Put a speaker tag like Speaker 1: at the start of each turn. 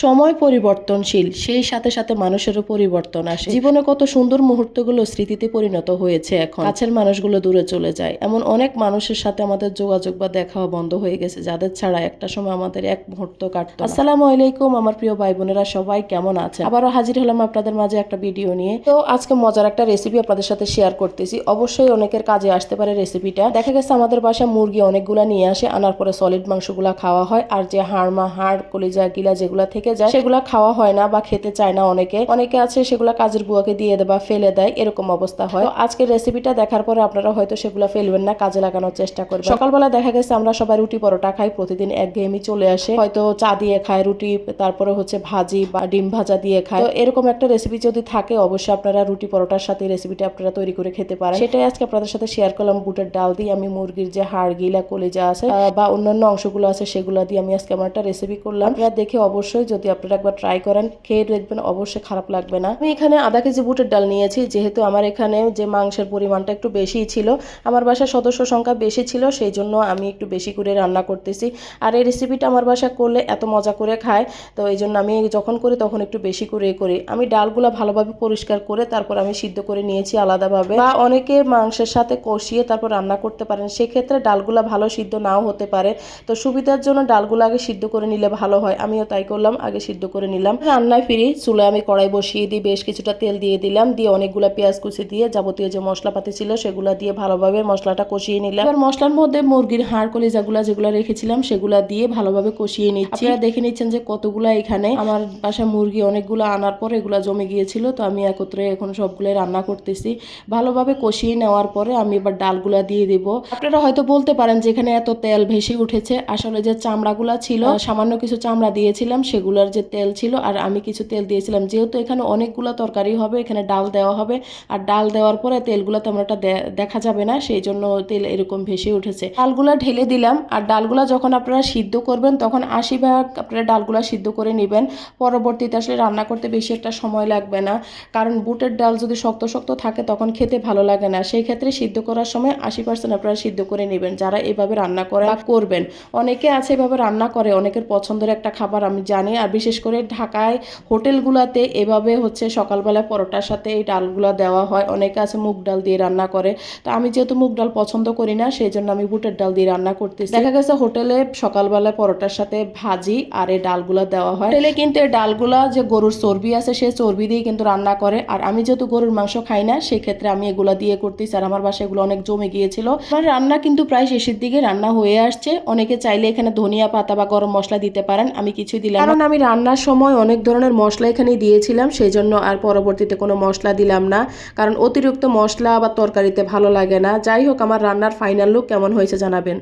Speaker 1: সময় পরিবর্তনশীল, সেই সাথে সাথে মানুষেরও পরিবর্তন আসে। জীবনে কত সুন্দর মুহূর্তগুলো স্মৃতিতে পরিণত হয়েছে এখন। কাছের মানুষগুলো দূরে চলে যায়। এমন অনেক মানুষের সাথে আমাদের যোগাযোগ বা দেখাও বন্ধ হয়ে গেছে, যাদের ছাড়া একটা সময় আমাদের এক মুহূর্ত কাটতো। আসসালামু আলাইকুম, আমার প্রিয় ভাই বোনেরা সবাই কেমন আছে আবারও হাজির হলাম আপনাদের মাঝে একটা ভিডিও নিয়ে। তো আজকে মজার একটা রেসিপি আপনাদের সাথে শেয়ার করতেছি। অবশ্যই অনেকের কাজে আসতে পারে রেসিপিটা দেখা গেছে আমাদের বাসায় মুরগি অনেকগুলা নিয়ে আসে, আনার পরে সলিড মাংসগুলা খাওয়া হয়। আর যে হাড় মা হাড়, কলিজা, গিলা যেগুলা থেকে যায়, সেগুলা খাওয়া হয় না বা খেতে চায় না অনেকে। অনেকে আছে, সেগুলা কাজের বুয়াকে দিয়ে দেয় বা ফেলে দেয়, এরকম অবস্থা হয়। তো আজকের রেসিপিটা দেখার পরে আপনারা হয়তো সেগুলা ফেলবেন না, কাজে লাগানোর চেষ্টা করবেন। সকালবেলা দেখা গেছে আমরা সবাই রুটি পরোটা খাই, প্রতিদিন একঘেয়েমি চলে আসে। হয়তো চা দিয়ে খায় রুটি, তারপরে হচ্ছে ভাজি বা ডিম ভাজা দিয়ে খায়। তো এরকম একটা রেসিপি যদি থাকে, অবশ্যই আপনারা রুটি পরোটার সাথে রেসিপিটা আপনারা তৈরি করে খেতে পারেন। সেটাই আজকে আপনাদের সাথে শেয়ার করলাম, বুটের ডাল দিয়ে আমি মুরগির যে হাড়, গিলা, কলিজা আছে বা অন্যান্য অংশগুলো আছে, সেগুলো দিয়ে আমি আজকে আমার একটা রেসিপি করলাম। দেখে অবশ্যই যদি আপনারা একবার ট্রাই করেন, খেয়ে দেখবেন অবশ্যই খারাপ লাগবে না। আমি এখানে আধা কেজি বুটের ডাল নিয়েছি, যেহেতু আমার এখানে যে মাংসের পরিমাণটা একটু বেশিই ছিল, আমার বাসার সদস্য সংখ্যা বেশি ছিল সেই জন্য আমি একটু বেশি করে রান্না করতেছি। আর এই রেসিপিটা আমার বাসা করলে এত মজা করে খায়, তো এই জন্য আমি যখন করি তখন একটু বেশি করে করি। আমি ডালগুলো ভালোভাবে পরিষ্কার করে তারপর আমি সিদ্ধ করে নিয়েছি আলাদাভাবে। বা অনেকে মাংসের সাথে কষিয়ে তারপর রান্না করতে পারেন, সেক্ষেত্রে ডালগুলো ভালো সিদ্ধ নাও হতে পারে। তো সুবিধার জন্য ডালগুলো আগে সিদ্ধ করে নিলে ভালো হয়, আমিও তাই করলাম। আগে সিদ্ধ করে নিলাম। রান্নায় ফিরি চুলায় আমি কড়াই বসিয়ে দিই বেশ কিছুটা তেল দিয়ে দিলাম। দিয়ে অনেকগুলো পেঁয়াজ কুচি দিয়ে যাবতীয় যে মশলাপাতি ছিল সেগুলো দিয়ে ভালোভাবে মশলাটা কষিয়ে নিলাম। এবার মশলার মধ্যে মুরগির হাড়, কলিজাগুলা যেগুলো রেখেছিলাম সেগুলা দিয়ে ভালোভাবে কষিয়ে নিচ্ছি। আপনারা দেখে নিচ্ছেন যে কতগুলা এখানে। আমার বাসায় মুরগি অনেকগুলো আনার পর এগুলো জমে গিয়েছিল, তো আমি একত্রে এখন সবগুলো রান্না করতেছি। ভালোভাবে কষিয়ে নেওয়ার পরে আমি এবার ডালগুলা দিয়ে দিব। আপনারা হয়তো বলতে পারেন যে এখানে এত তেল ভেসে উঠেছে। আসলে যে চামড়াগুলা ছিল, সামান্য কিছু চামড়া দিয়েছিলাম সেগুলোর যে তেল ছিল আর আমি কিছু তেল দিয়েছিলাম। যেহেতু এখানে অনেকগুলো তরকারি হবে, এখানে ডাল দেওয়া হবে, আর ডাল দেওয়ার পরে তেলগুলো তেমন একটা দেখা যাবে না, সেই জন্য তেল এরকম ভেসে উঠেছে। ডালগুলা ঢেলে দিলাম, আর ডালগুলা যখন আপনারা সিদ্ধ করবেন, তখন আশি ভাগ আপনারা ডালগুলা সিদ্ধ করে নেবেন। পরবর্তীতে আসলে রান্না করতে বেশি একটা সময় লাগবে না, কারণ বুটের ডাল যদি শক্ত শক্ত থাকে, তখন খেতে ভালো লাগে না। সেই ক্ষেত্রে সিদ্ধ করার সময় আশি পার্সেন্ট আপনারা সিদ্ধ করে নেবেন, যারা এভাবে রান্না করা করবেন। অনেকে আছে এভাবে রান্না করে, অনেকের পছন্দের একটা খাবার আমি জানি আর বিশেষ করে ঢাকায় হোটেলগুলোতে এভাবে হচ্ছে সকালবেলা পরোটার সাথে এই ডালগুলো দেওয়া হয়। অনেকে আছে মুগ ডাল দিয়ে রান্না করে। তো আমি যেহেতু মুগ ডাল পছন্দ করি না, সেই জন্য আমি বুটের ডাল দিয়ে রান্না করতেছি। দেখা গেছে হোটেলে সকালবেলা পরোটার সাথে ভাজি আর এই ডালগুলো দেওয়া হয়। হোটেলে কিন্তু এই ডালগুলা যে গরুর চর্বি আছে সেই চর্বি দিয়ে কিন্তু রান্না করে। আর আমি যেহেতু গরুর মাংস খাই না, সেক্ষেত্রে আমি এগুলা দিয়ে করতেছি। আর আমার বাসায় এগুলো অনেক জমে গিয়েছিল। আমার রান্না কিন্তু প্রায় শেষের দিকে রান্না হয়ে আসছে। অনেকে চাইলে এখানে ধনিয়া পাতা বা গরম মশলা দিতে পারেন। আমি কিছুই দিলাম আমি রান্নার সময় অনেক ধরনের মশলা এখানে দিয়েছিলাম সেই জন্য আর পরবর্তীতে কোনো মশলা দিলাম না। কারণ অতিরিক্ত মশলা বা তরকারিতে ভালো লাগে না। যাই হোক, আমার রান্নার ফাইনাল লুক কেমন হয়েছে জানাবেন।